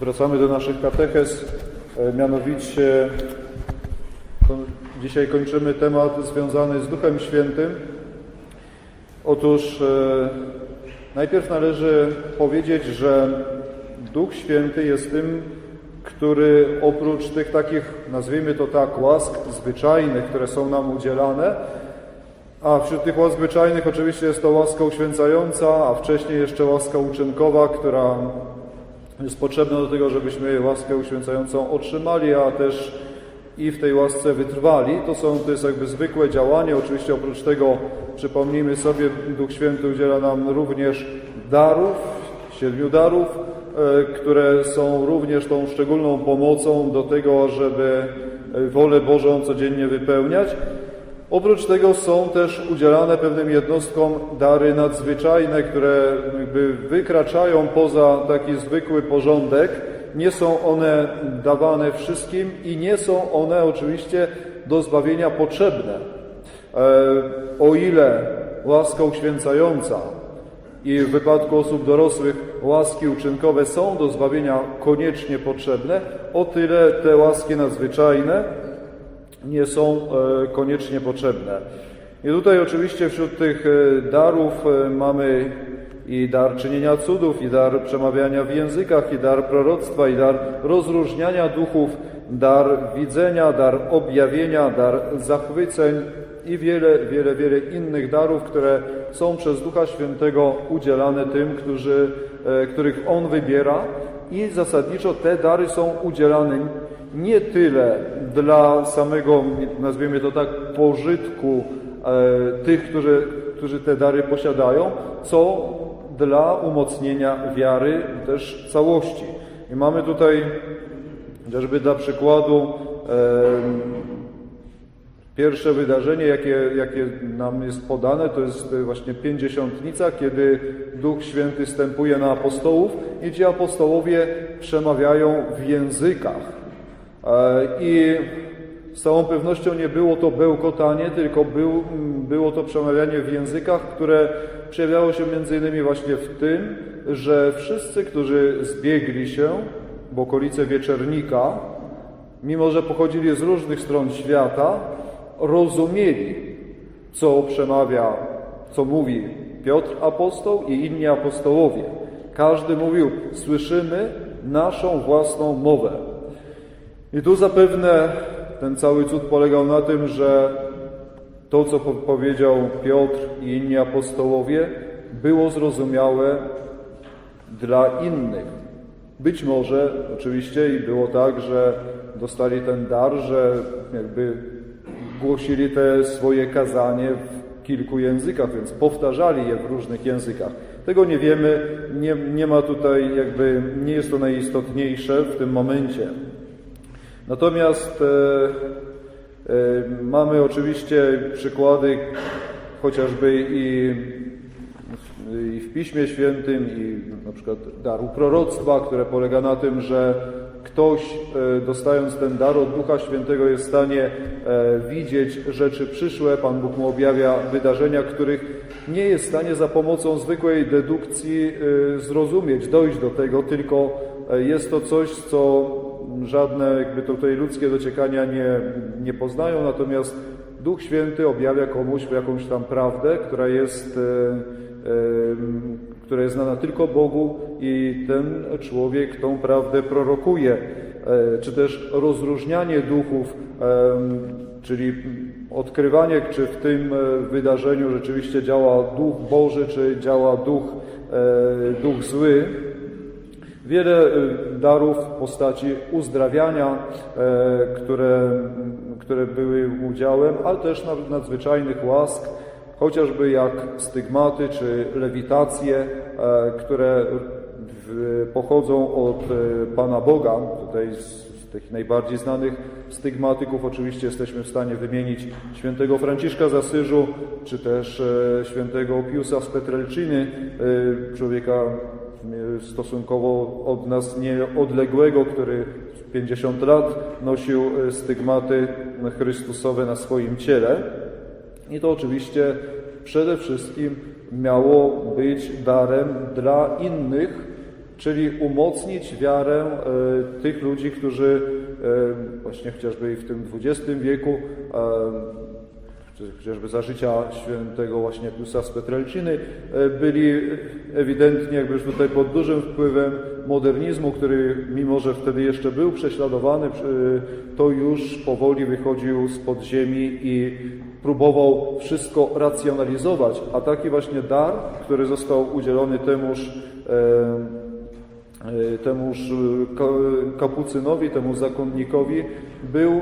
Wracamy do naszych katechez, e, mianowicie dzisiaj kończymy temat związany z Duchem Świętym. Otóż e, najpierw należy powiedzieć, że Duch Święty jest tym, który oprócz tych takich, nazwijmy to tak, łask zwyczajnych, które są nam udzielane, a wśród tych łask zwyczajnych oczywiście jest to łaska uświęcająca, a wcześniej jeszcze łaska uczynkowa, która jest potrzebna do tego, żebyśmy łaskę uświęcającą otrzymali, a też i w tej łasce wytrwali. To, są, to jest jakby zwykłe działanie. Oczywiście oprócz tego, przypomnijmy sobie, Duch Święty udziela nam również darów, siedmiu darów, e, które są również tą szczególną pomocą do tego, żeby wolę Bożą codziennie wypełniać. Oprócz tego są też udzielane pewnym jednostkom dary nadzwyczajne, które jakby wykraczają poza taki zwykły porządek. Nie są one dawane wszystkim i nie są one oczywiście do zbawienia potrzebne. E, O ile łaska uświęcająca i w wypadku osób dorosłych łaski uczynkowe są do zbawienia koniecznie potrzebne, o tyle te łaski nadzwyczajne nie są e, koniecznie potrzebne. I tutaj oczywiście wśród tych e, darów e, mamy i dar czynienia cudów, i dar przemawiania w językach, i dar proroctwa, i dar rozróżniania duchów, dar widzenia, dar objawienia, dar zachwyceń i wiele, wiele, wiele innych darów, które są przez Ducha Świętego udzielane tym, którzy, których On wybiera i zasadniczo te dary są udzielane nie tyle dla samego, nazwijmy to tak, pożytku e, tych, którzy, którzy te dary posiadają, co dla umocnienia wiary też całości. I mamy tutaj chociażby dla przykładu e, Pierwsze wydarzenie, jakie, jakie nam jest podane, to jest właśnie pięćdziesiątnica, kiedy Duch Święty stępuje na apostołów i ci apostołowie przemawiają w językach. E, I z całą pewnością nie było to bełkotanie, tylko był, było to przemawianie w językach, które przejawiało się między innymi właśnie w tym, że wszyscy, którzy zbiegli się w okolice Wieczernika, mimo że pochodzili z różnych stron świata, rozumieli, co przemawia, co mówi Piotr apostoł i inni apostołowie. Każdy mówił, słyszymy naszą własną mowę. I tu zapewne ten cały cud polegał na tym, że to, co powiedział Piotr i inni apostołowie, było zrozumiałe dla innych. Być może oczywiście i było tak, że dostali ten dar, że jakby głosili te swoje kazanie w kilku językach, więc powtarzali je w różnych językach. Tego nie wiemy, nie, nie ma tutaj jakby, nie jest to najistotniejsze w tym momencie. Natomiast e, e, mamy oczywiście przykłady chociażby i, i w Piśmie Świętym, i na przykład daru proroctwa, które polega na tym, że ktoś e, dostając ten dar od Ducha Świętego jest w stanie widzieć rzeczy przyszłe. Pan Bóg mu objawia wydarzenia, których nie jest w stanie za pomocą zwykłej dedukcji zrozumieć, dojść do tego, tylko jest to coś, co żadne jakby tutaj ludzkie dociekania nie, nie poznają, natomiast Duch Święty objawia komuś jakąś tam prawdę, która jest, e, e, która jest znana tylko Bogu i ten człowiek tą prawdę prorokuje, e, czy też rozróżnianie duchów, czyli odkrywanie, czy w tym wydarzeniu rzeczywiście działa Duch Boży, czy działa Duch, duch zły. Wiele e, darów w postaci uzdrawiania, e, które, które były udziałem, ale też nad- nadzwyczajnych łask, chociażby jak stygmaty czy lewitacje, e, które pochodzą od e, Pana Boga. Tutaj z, tych najbardziej znanych stygmatyków oczywiście jesteśmy w stanie wymienić świętego Franciszka z Asyżu, czy też świętego Piusa z Petrelciny, e, człowieka stosunkowo od nas nieodległego, który 50 lat nosił e, stygmaty Chrystusowe na swoim ciele. I to oczywiście przede wszystkim miało być darem dla innych, czyli umocnić wiarę e, tych ludzi, którzy e, właśnie chociażby i w tym XX wieku e, chociażby za życia świętego właśnie Piusa z Petrelciny, e, byli ewidentnie jakby tutaj pod dużym wpływem modernizmu, który mimo, że wtedy jeszcze był prześladowany, to już powoli wychodził z podziemi i próbował wszystko racjonalizować. A taki właśnie dar, który został udzielony temuż e, E, temuż ka- kapucynowi, temu zakonnikowi był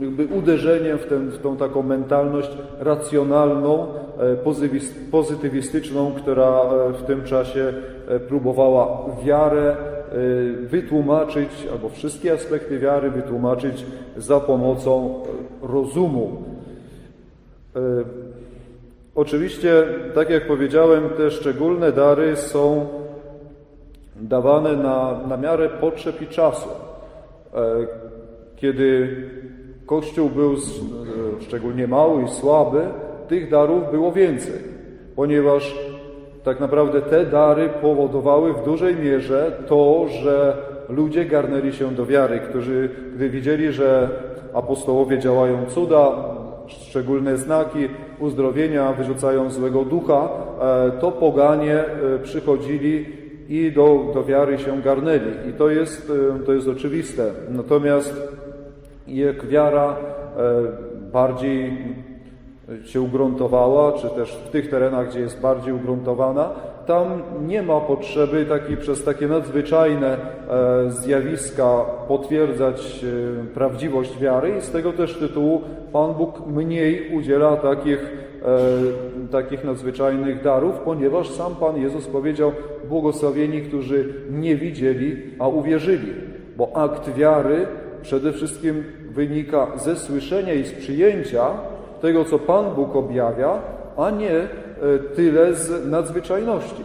jakby uderzeniem w, ten, w tą taką mentalność racjonalną, e, pozytywistyczną, która e, w tym czasie e, próbowała wiarę wytłumaczyć, albo wszystkie aspekty wiary wytłumaczyć za pomocą rozumu. Oczywiście, tak jak powiedziałem, te szczególne dary są dawane na, na miarę potrzeb i czasu. Kiedy Kościół był e, szczególnie mały i słaby, tych darów było więcej, ponieważ tak naprawdę te dary powodowały w dużej mierze to, że ludzie garnęli się do wiary, którzy, gdy widzieli, że apostołowie działają cuda, szczególne znaki uzdrowienia, wyrzucają złego ducha, e, to poganie e, przychodzili i do, do wiary się garnęli. I to jest, to jest oczywiste. Natomiast jak wiara e, bardziej się ugruntowała, czy też w tych terenach, gdzie jest bardziej ugruntowana, tam nie ma potrzeby takiej przez takie nadzwyczajne e, zjawiska potwierdzać e, prawdziwość wiary i z tego też tytułu Pan Bóg mniej udziela takich, takich nadzwyczajnych darów, ponieważ sam Pan Jezus powiedział błogosławieni, którzy nie widzieli, a uwierzyli, bo akt wiary przede wszystkim wynika ze słyszenia i z przyjęcia tego, co Pan Bóg objawia, a nie e, tyle z nadzwyczajności.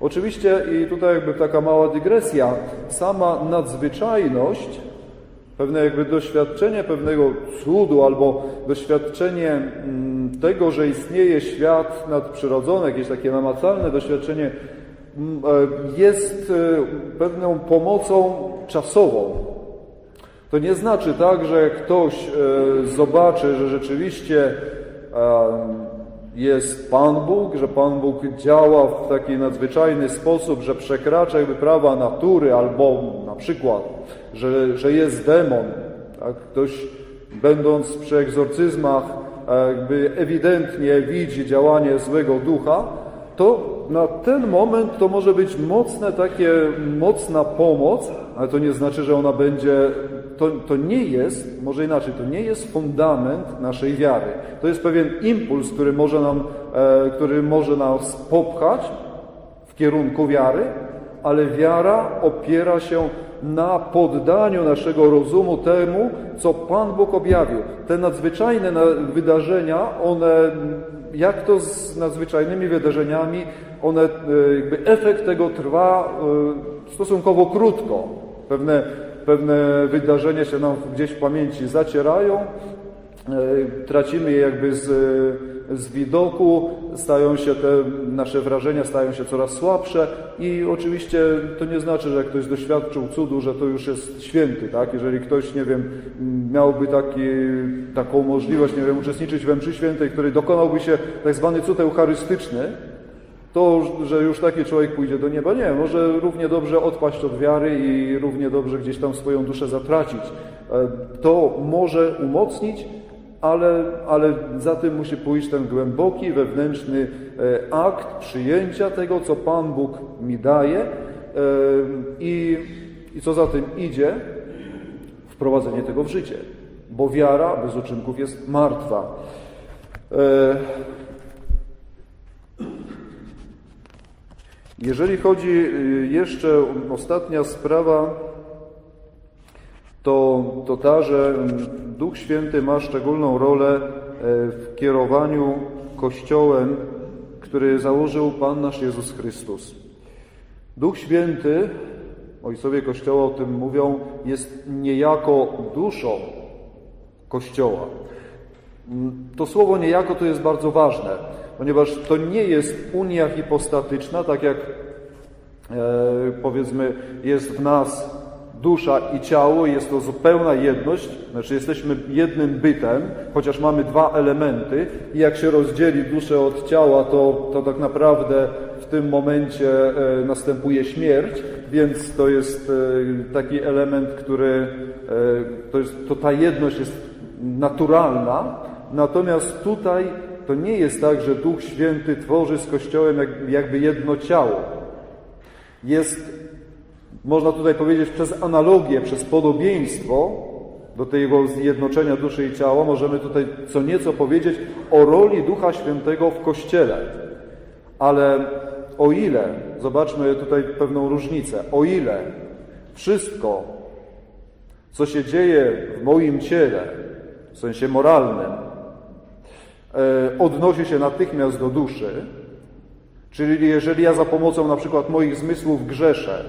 Oczywiście, i tutaj jakby taka mała dygresja, sama nadzwyczajność, pewne jakby doświadczenie pewnego cudu albo doświadczenie mm, tego, że istnieje świat nadprzyrodzony, jakieś takie namacalne doświadczenie, mm, e, jest e, pewną pomocą czasową, to nie znaczy tak, że ktoś e, zobaczy, że rzeczywiście e, jest Pan Bóg, że Pan Bóg działa w taki nadzwyczajny sposób, że przekracza jakby prawa natury, albo na przykład, że, że jest demon. Tak? Ktoś będąc przy egzorcyzmach e, jakby ewidentnie widzi działanie złego ducha, to na ten moment to może być mocne takie, mocna pomoc, ale to nie znaczy, że ona będzie, to, to nie jest, może inaczej, to nie jest fundament naszej wiary. To jest pewien impuls, który może nam, e, który może nas popchać w kierunku wiary, ale wiara opiera się na poddaniu naszego rozumu temu, co Pan Bóg objawił. Te nadzwyczajne na- wydarzenia, one, jak to z nadzwyczajnymi wydarzeniami, one, e, jakby efekt tego trwa e, stosunkowo krótko. Pewne, pewne wydarzenia się nam gdzieś w pamięci zacierają, E, tracimy je jakby z, z widoku, stają się te nasze wrażenia stają się coraz słabsze i oczywiście to nie znaczy, że ktoś doświadczył cudu, że to już jest święty, tak? Jeżeli ktoś, nie wiem, miałby taki, taką możliwość, nie wiem, uczestniczyć we mszy świętej, który dokonałby się tak zwany cud eucharystyczny, to, że już taki człowiek pójdzie do nieba. Nie, może równie dobrze odpaść od wiary i równie dobrze gdzieś tam swoją duszę zatracić. E, To może umocnić, ale, ale za tym musi pójść ten głęboki, wewnętrzny e, akt przyjęcia tego, co Pan Bóg mi daje e, i, i co za tym idzie, wprowadzenie tego w życie. Bo wiara bez uczynków jest martwa. Jeżeli chodzi y, jeszcze ostatnia sprawa, to, to ta, że mm, Duch Święty ma szczególną rolę e, w kierowaniu Kościołem, który założył Pan nasz Jezus Chrystus. Duch Święty, ojcowie Kościoła o tym mówią, jest niejako duszą Kościoła. Mm, To słowo niejako to jest bardzo ważne, ponieważ to nie jest unia hipostatyczna, tak jak e, powiedzmy, jest w nas dusza i ciało, jest to zupełna jedność, znaczy jesteśmy jednym bytem, chociaż mamy dwa elementy i jak się rozdzieli duszę od ciała, to, to tak naprawdę w tym momencie e, następuje śmierć, więc to jest e, taki element, który, e, to, jest, to ta jedność jest naturalna, natomiast tutaj to nie jest tak, że Duch Święty tworzy z Kościołem jak, jakby jedno ciało. Jest można tutaj powiedzieć przez analogię, przez podobieństwo do tego zjednoczenia duszy i ciała, możemy tutaj co nieco powiedzieć o roli Ducha Świętego w Kościele. Ale o ile, zobaczmy tutaj pewną różnicę, o ile wszystko, co się dzieje w moim ciele, w sensie moralnym, odnosi się natychmiast do duszy, czyli jeżeli ja za pomocą na przykład moich zmysłów grzeszę,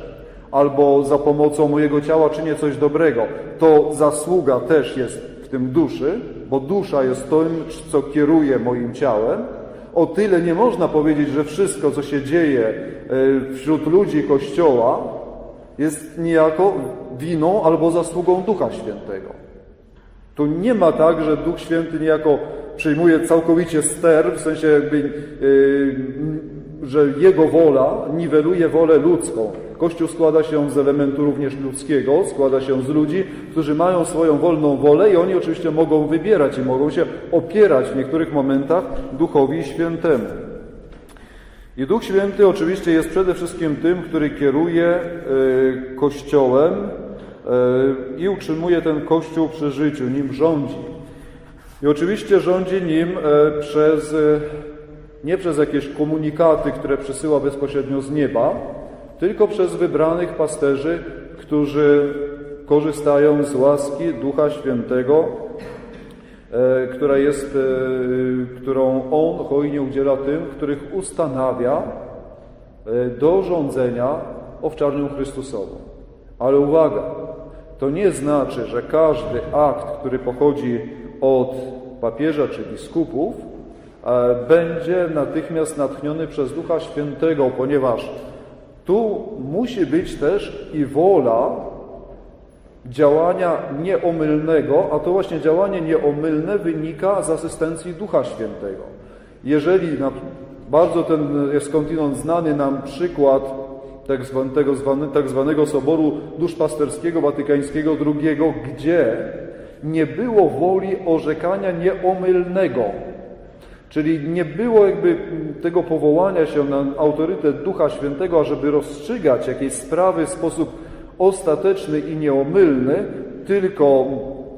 albo za pomocą mojego ciała czynię coś dobrego, to zasługa też jest w tym duszy, bo dusza jest tym, co kieruje moim ciałem. O tyle nie można powiedzieć, że wszystko, co się dzieje e, wśród ludzi Kościoła, jest niejako winą albo zasługą Ducha Świętego. Tu nie ma tak, że Duch Święty niejako przyjmuje całkowicie ster, w sensie jakby, yy, że Jego wola niweluje wolę ludzką. Kościół składa się z elementu również ludzkiego, składa się z ludzi, którzy mają swoją wolną wolę i oni oczywiście mogą wybierać i mogą się opierać w niektórych momentach Duchowi Świętemu. I Duch Święty oczywiście jest przede wszystkim tym, który kieruje y, Kościołem y, i utrzymuje ten Kościół przy życiu, nim rządzi. I oczywiście rządzi nim y, przez, nie przez jakieś komunikaty, które przysyła bezpośrednio z nieba, tylko przez wybranych pasterzy, którzy korzystają z łaski Ducha Świętego, e, która jest, e, którą On hojnie udziela tym, których ustanawia e, do rządzenia owczarnią Chrystusową. Ale uwaga, to nie znaczy, że każdy akt, który pochodzi od papieża czy biskupów, będzie natychmiast natchniony przez Ducha Świętego, ponieważ tu musi być też i wola działania nieomylnego, a to właśnie działanie nieomylne wynika z asystencji Ducha Świętego. Jeżeli na, bardzo ten jest skądinąd znany nam przykład tak, zwan, tego zwany, tak zwanego Soboru Duszpasterskiego Watykańskiego II, gdzie nie było woli orzekania nieomylnego, Czyli nie było jakby tego powołania się na autorytet Ducha Świętego, ażeby rozstrzygać jakieś sprawy w sposób ostateczny i nieomylny, tylko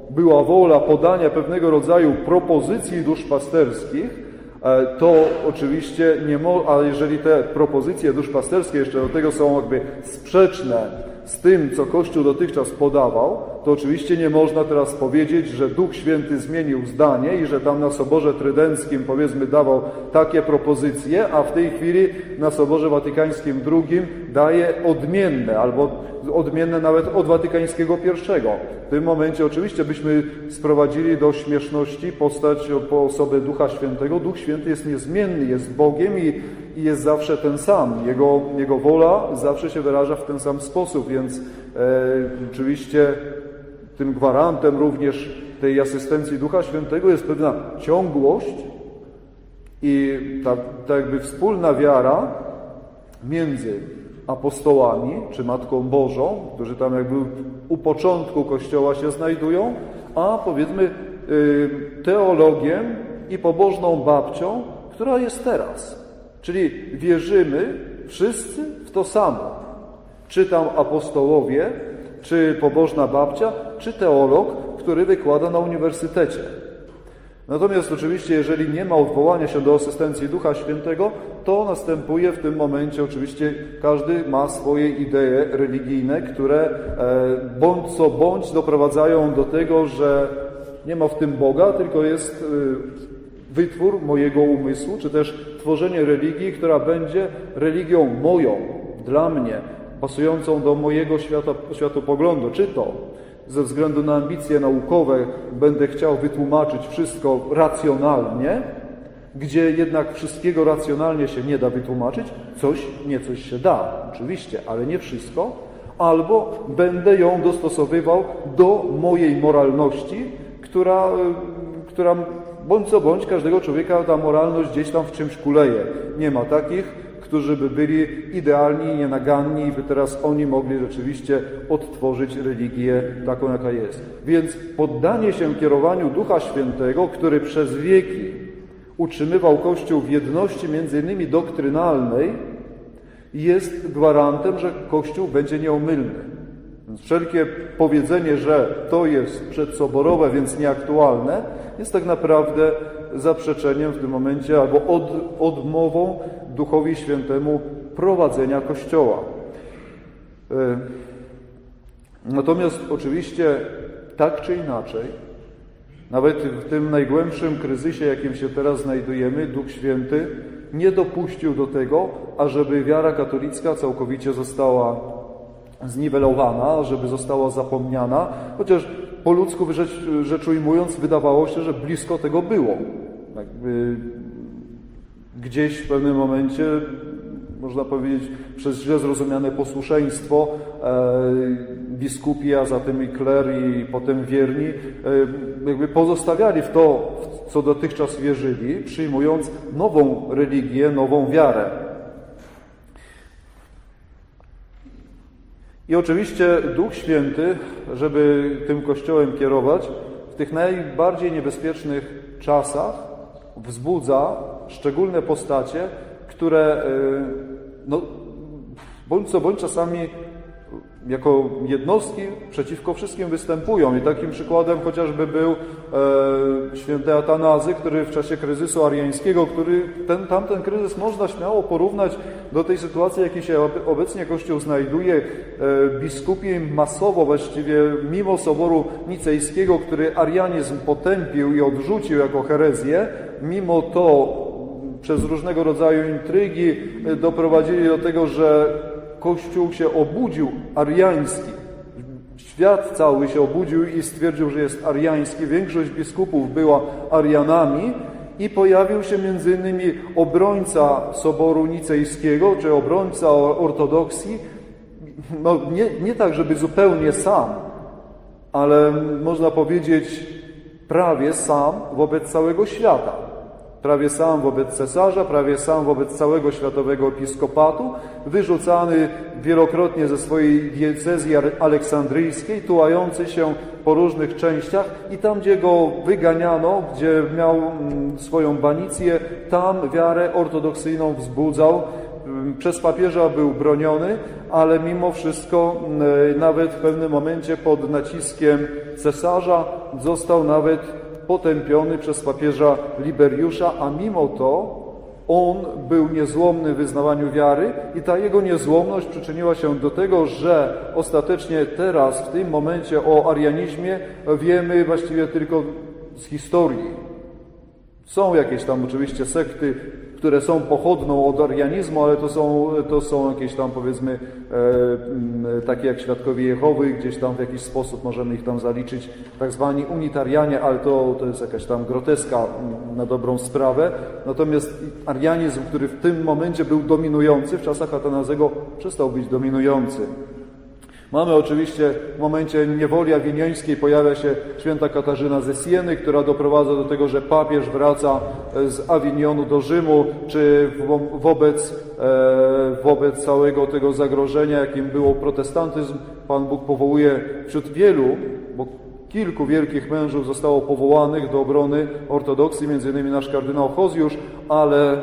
była wola podania pewnego rodzaju propozycji duszpasterskich, e, to oczywiście nie mo- a jeżeli te propozycje duszpasterskie jeszcze do tego są jakby sprzeczne z tym, co Kościół dotychczas podawał, to oczywiście nie można teraz powiedzieć, że Duch Święty zmienił zdanie i że tam na Soborze Trydenckim powiedzmy dawał takie propozycje, a w tej chwili na Soborze Watykańskim II daje odmienne, albo odmienne nawet od Watykańskiego I. W tym momencie oczywiście byśmy sprowadzili do śmieszności postać po osobę Ducha Świętego. Duch Święty jest niezmienny, jest Bogiem i, i jest zawsze ten sam. Jego, jego wola zawsze się wyraża w ten sam sposób, więc e, oczywiście tym gwarantem również tej asystencji Ducha Świętego jest pewna ciągłość i ta, ta jakby wspólna wiara między apostołami czy Matką Bożą, którzy tam jakby u początku Kościoła się znajdują, a powiedzmy y, teologiem i pobożną babcią, która jest teraz. Czyli wierzymy wszyscy w to samo. Czy tam apostołowie, czy pobożna babcia, czy teolog, który wykłada na uniwersytecie. Natomiast oczywiście, jeżeli nie ma odwołania się do asystencji Ducha Świętego, to następuje w tym momencie oczywiście każdy ma swoje idee religijne, które e, bądź co bądź doprowadzają do tego, że nie ma w tym Boga, tylko jest e, wytwór mojego umysłu, czy też tworzenie religii, która będzie religią moją, dla mnie, pasującą do mojego świata, światopoglądu. Czy to ze względu na ambicje naukowe będę chciał wytłumaczyć wszystko racjonalnie, gdzie jednak wszystkiego racjonalnie się nie da wytłumaczyć, coś, nie coś się da, oczywiście, ale nie wszystko, albo będę ją dostosowywał do mojej moralności, która, y, która bądź co bądź każdego człowieka ta moralność gdzieś tam w czymś kuleje. Nie ma takich, którzy by byli idealni, nienaganni i by teraz oni mogli rzeczywiście odtworzyć religię taką, jaka jest. Więc poddanie się kierowaniu Ducha Świętego, który przez wieki utrzymywał Kościół w jedności między innymi doktrynalnej, jest gwarantem, że Kościół będzie nieomylny. Więc wszelkie powiedzenie, że to jest przedsoborowe, więc nieaktualne, jest tak naprawdę zaprzeczeniem w tym momencie albo od, odmową Duchowi Świętemu prowadzenia Kościoła. E, Natomiast oczywiście tak czy inaczej, nawet w tym najgłębszym kryzysie, jakim się teraz znajdujemy, Duch Święty nie dopuścił do tego, ażeby wiara katolicka całkowicie została zniwelowana, żeby została zapomniana, chociaż po ludzku rzecz, rzecz ujmując, wydawało się, że blisko tego było. Jakby gdzieś w pewnym momencie, można powiedzieć, przez źle zrozumiane posłuszeństwo e, biskupi, a zatem i kler i potem wierni, e, jakby pozostawiali w to, w co dotychczas wierzyli, przyjmując nową religię, nową wiarę. I oczywiście Duch Święty, żeby tym Kościołem kierować, w tych najbardziej niebezpiecznych czasach wzbudza szczególne postacie, które y, no, bądź co bądź czasami jako jednostki przeciwko wszystkim występują. I takim przykładem chociażby był e, święty Atanazy, który w czasie kryzysu ariańskiego, który ten, tamten kryzys można śmiało porównać do tej sytuacji, jakiej się ob- obecnie Kościół znajduje. E, biskupi masowo właściwie, mimo Soboru Nicejskiego, który arianizm potępił i odrzucił jako herezję, mimo to przez różnego rodzaju intrygi e, doprowadzili do tego, że Kościół się obudził ariański. Świat cały się obudził i stwierdził, że jest ariański. Większość biskupów była Arianami i pojawił się między innymi obrońca Soboru Nicejskiego, czy obrońca ortodoksji. No, nie, nie tak, żeby zupełnie sam, ale można powiedzieć prawie sam wobec całego świata. Prawie sam wobec cesarza, prawie sam wobec całego światowego episkopatu, wyrzucany wielokrotnie ze swojej diecezji aleksandryjskiej, tułający się po różnych częściach i tam, gdzie go wyganiano, gdzie miał mm, swoją banicję, tam wiarę ortodoksyjną wzbudzał, mm, przez papieża był broniony, ale mimo wszystko mm, nawet w pewnym momencie pod naciskiem cesarza został nawet potępiony przez papieża Liberiusza, a mimo to on był niezłomny w wyznawaniu wiary i ta jego niezłomność przyczyniła się do tego, że ostatecznie teraz, w tym momencie o arianizmie wiemy właściwie tylko z historii. Są jakieś tam oczywiście sekty, które są pochodną od arianizmu, ale to są, to są jakieś tam powiedzmy e, takie jak Świadkowie Jehowy, gdzieś tam w jakiś sposób możemy ich tam zaliczyć, tak zwani unitarianie, ale to, to jest jakaś tam groteska na dobrą sprawę. Natomiast arianizm, który w tym momencie był dominujący, w czasach Atanazego przestał być dominujący. Mamy oczywiście w momencie niewoli awiniońskiej pojawia się święta Katarzyna ze Sieny, która doprowadza do tego, że papież wraca e, z Awinionu do Rzymu, czy wo- wobec, e, wobec całego tego zagrożenia, jakim było protestantyzm, Pan Bóg powołuje wśród wielu, bo kilku wielkich mężów zostało powołanych do obrony ortodoksji, między innymi nasz kardynał Hozjusz, ale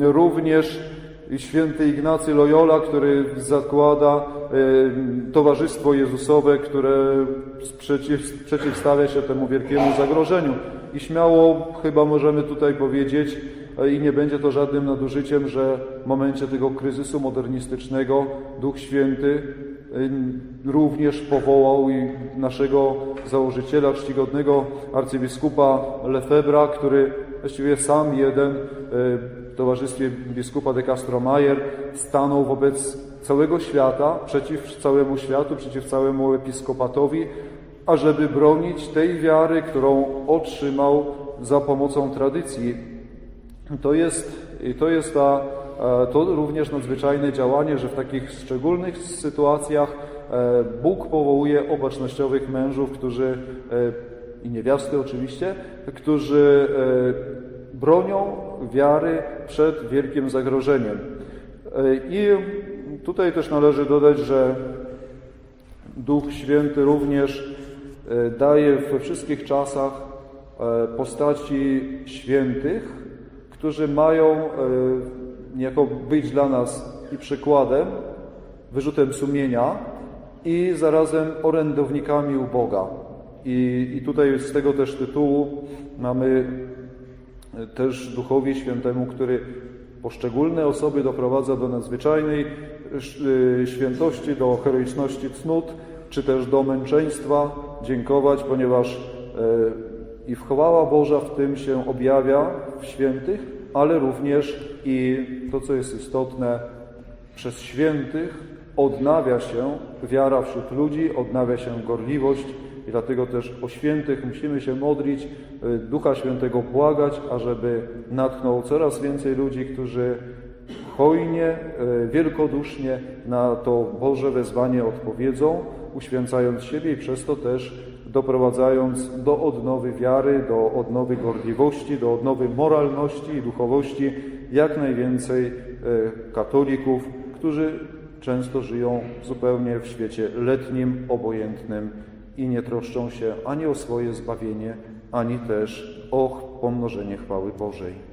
również święty Ignacy Loyola, który zakłada e, Towarzystwo Jezusowe, które przeciwstawia się temu wielkiemu zagrożeniu. I śmiało chyba możemy tutaj powiedzieć, e, i nie będzie to żadnym nadużyciem, że w momencie tego kryzysu modernistycznego Duch Święty e, również powołał i naszego założyciela, czcigodnego arcybiskupa Lefebra, który właściwie sam jeden e, w towarzystwie biskupa de Castro Mayer stanął wobec całego świata, przeciw całemu światu, przeciw całemu episkopatowi, ażeby bronić tej wiary, którą otrzymał za pomocą tradycji. To jest, to jest ta, e, to również nadzwyczajne działanie, że w takich szczególnych sytuacjach e, Bóg powołuje obacznościowych mężów, którzy, i niewiasty oczywiście, którzy e, bronią wiary przed wielkim zagrożeniem. E, I tutaj też należy dodać, że Duch Święty również e, daje we wszystkich czasach postaci świętych, którzy mają niejako być dla nas i przykładem, wyrzutem sumienia i zarazem orędownikami u Boga. I, I tutaj z tego też tytułu mamy e, też Duchowi Świętemu, który poszczególne osoby doprowadza do nadzwyczajnej sz- y, świętości, do heroiczności cnót, czy też do męczeństwa dziękować, ponieważ e, i chwała Boża w tym się objawia w świętych, ale również i to, co jest istotne, przez świętych odnawia się wiara wśród ludzi, odnawia się gorliwość i dlatego też o świętych musimy się modlić, y, Ducha Świętego błagać, ażeby natchnął coraz więcej ludzi, którzy hojnie, y, wielkodusznie na to Boże wezwanie odpowiedzą, uświęcając siebie i przez to też doprowadzając do odnowy wiary, do odnowy gorliwości, do odnowy moralności i duchowości jak najwięcej e, katolików, którzy często żyją zupełnie w świecie letnim, obojętnym i nie troszczą się ani o swoje zbawienie, ani też o pomnożenie chwały Bożej.